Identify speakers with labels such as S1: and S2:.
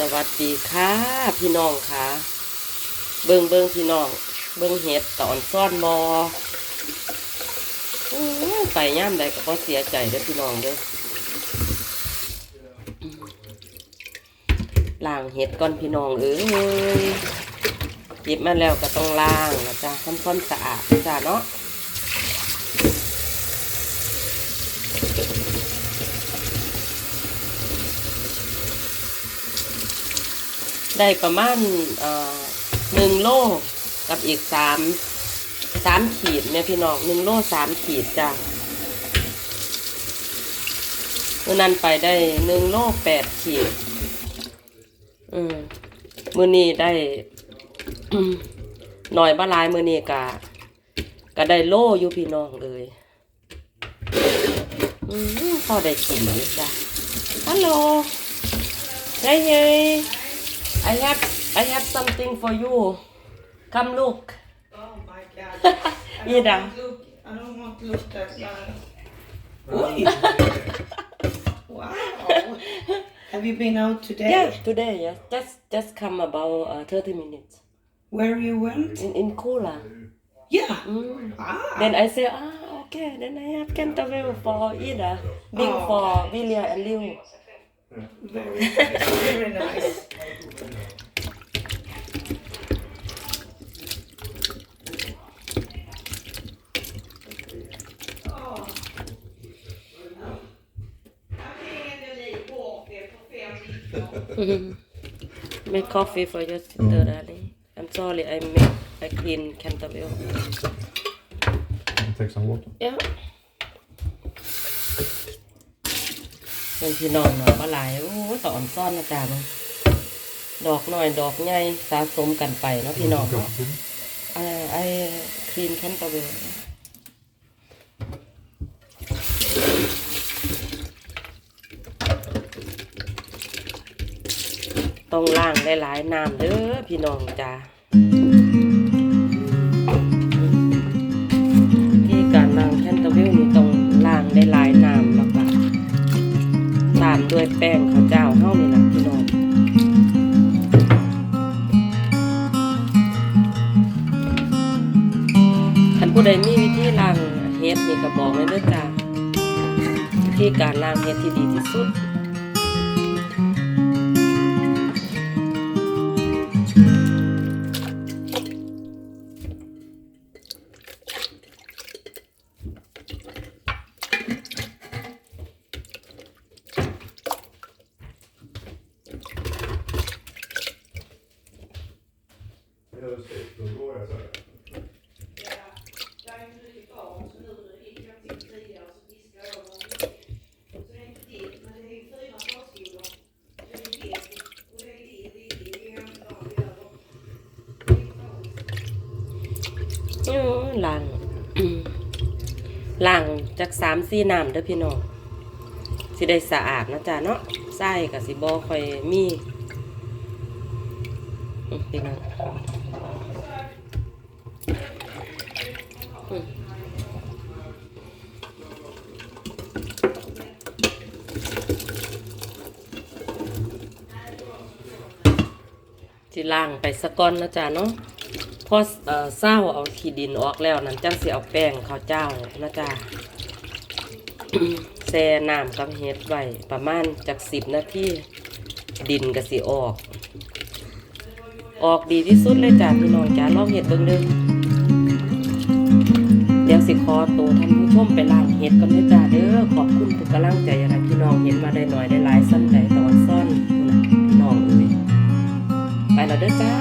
S1: สวัสดีค่ะ พี่น้องค่ะ เบิงเบิงพี่น้อง เบิงเห็ดตอนซ่อนบอไปย่ำใดก็บ่เสียใจเด้อพี่น้องเด้อล้างเห็ดก่อนพี่น้องเอ้ยหยิบมาแล้วก็ต้องล้างนะจ๊ะทำความสะอาดนะจ้ะเนาะ ได้ประมาณเอ่อหนึ่งโลกับอีกสามสามขีดเนี่ยพี่น้องหนึ่งโลสามขีดจ้ะเมื่อนั้นไปได้หนึ่งโลแปดขีดอืมมือนี้ได้หน่อยบ้าลายมือนี้กะก็ได้โลอยู่พี่น้องเอ้ยอืมพอได้กินจ้ะฮัลโหลเฮ้ย have I have something for you. Come look.
S2: Oh my god. I don't
S1: Ida.
S2: want to look. I don't want to look that bad. Oj! wow. Have you been out today?
S1: Yeah, today, yes. Just just come about uh, 30 minutes.
S2: Where you went?
S1: In in Kula.
S2: Yeah.
S1: Mm.
S2: Ah.
S1: Then I say, ah, okay. Then I have Canterville for Ida. Big
S2: Oh.
S1: for William and Liu.
S2: very, very nice.
S1: Make coffee for your sister, darling. I'm sorry, I make I clean Canterville.
S3: Take some water.
S1: Yeah. เป็นพี่น้องหน่อยก็หลายโอ้ตอนซ่อนนะจ๊ะมึงดอกหน่อยดอกใหญ่สะสมกันไปเนาะพี่น้องเนาะไอไอคลีนแคนตาเวล ต้องล้างหลายๆน้ำเด้อพี่น้องจ้าที่การล้างแคนตาเวลนี่ต้องล้างหลายๆน้ำแล้วก็ตามด้วยแป้งข้าวเจ้าเฮานี่ล่ะพี่น้องคันผู้ใดมีวิธีล้างเฮ็ดนี่ก็บอกเลยเด้อจ้าวิธีการล้างเฮ็ดที่ดีที่สุด ล้างล้างจากสามสี่น้ำเด้อพี่น้องสิได้สะอาดนะจ๊ะเนาะไส้กับสิบอค่อยมีอื้อพี่น้องสิล้างไปสะก้อนนะจ๊ะเนาะ พอเศร้าเอาขี้ดินออกแล้วนั้นจังสิเอาแป้งข้าวเจ้านะจ๊ะแช่น้ำกับเฮ็ดไว้ประมาณจากสิบนาทีดินก็สิออก ออกดีที่สุดเลยจ้ะพี่น้องจ้าลองเฮ็ดเบิ่งเด้อเดี๋ยวสิขอตัวท่านผู้ชมไปล้างเฮ็ดกันเลยจ้าเด้อขอบคุณทุกกำลังใจนะพี่น้องเห็นมาได้หน่อยได้หลายสั้นใจตอนซ่อนน่ะพี่น้องเอ้ยไปแล้วเด้อจ้า